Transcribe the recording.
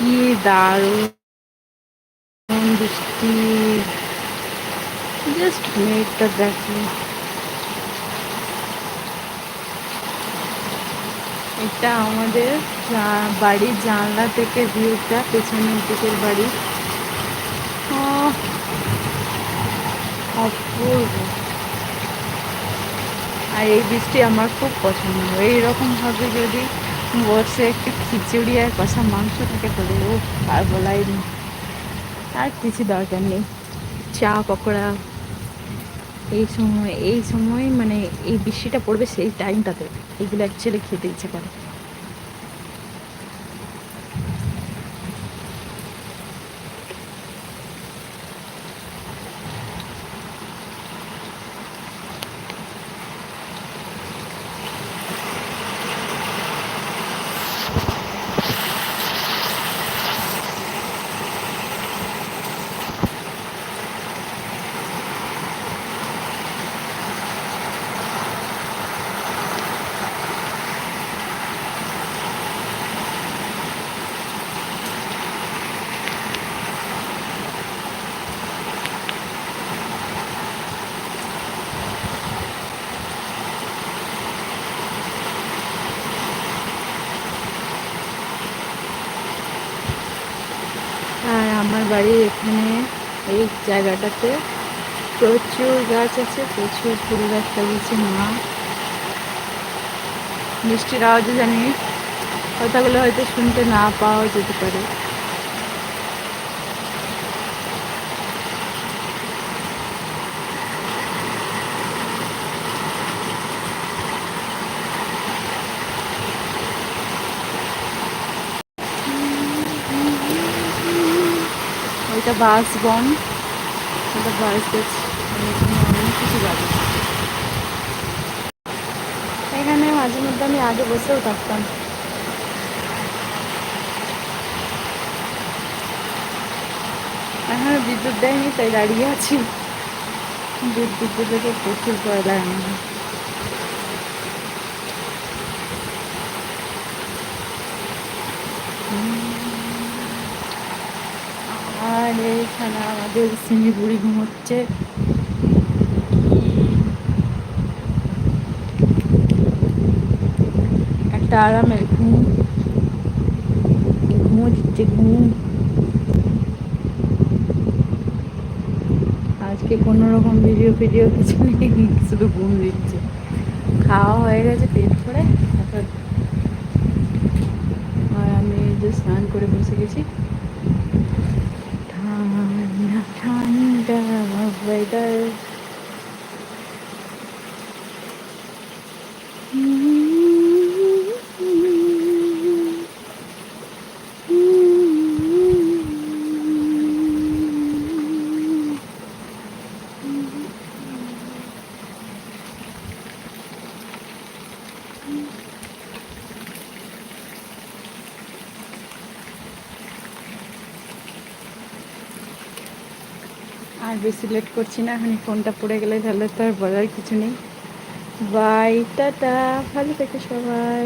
কি দারুণ বৃষ্টি। জাস্ট মেঘটা দেখো এটা আমাদের বাড়ির জানলা থেকে ভিউটা পেছনের দিকের বাড়ি। অপূর্ব। আর এই বৃষ্টি আমার খুব পছন্দ। এইরকমভাবে যদি বসে একটু খিচুড়ি আর কষা মাংস থাকে তাহলে ও আর বলাই নি আর কিছু দরকার নেই। চা, পকোড়া, এই সময় এই সময় মানে এই বৃষ্টিটা পড়বে সেই টাইমটাতে এগুলো অ্যাকচুয়ালি খেতে ইচ্ছে করে আর আমার বাড়ির এখানে এই জায়গাটাতে প্রচুর গাছ আছে, প্রচুর ফুল গাছ লাগিয়েছে মা। মিষ্টির আওয়াজে জানি কথাগুলো হয়তো শুনতে না পাওয়া যেতে পারে। এটা বাস বন। এটা বাস অনেক কিছু গাছ। এখানে মাঝে মধ্যে আমি আগে বসেও থাকতাম। এখন বিদ্যুৎ দেয়নি, তাই দাঁড়িয়ে আছি। বিদ্যুৎ থেকে প্রচুর ভয় লাগে আমার আর এইখানে আমাদের বুড়ি ঘুমোচ্ছে একটা আরামের ঘুম, ঘুমো দিচ্ছে, ঘুম। আজকে কোনো রকম ভিডিও ফিডিও কিছু নেই, শুধু ঘুম দিচ্ছে। খাওয়া হয়ে গেছে পেট করে আর আমি যে স্নান করে বসে গেছি। আর বেশি লেট করছি না এখন ফোনটা পড়ে গেলে তাহলে তো আর বলার কিছু নেই। বাই, টাটা, ভালো থেকে সবাই।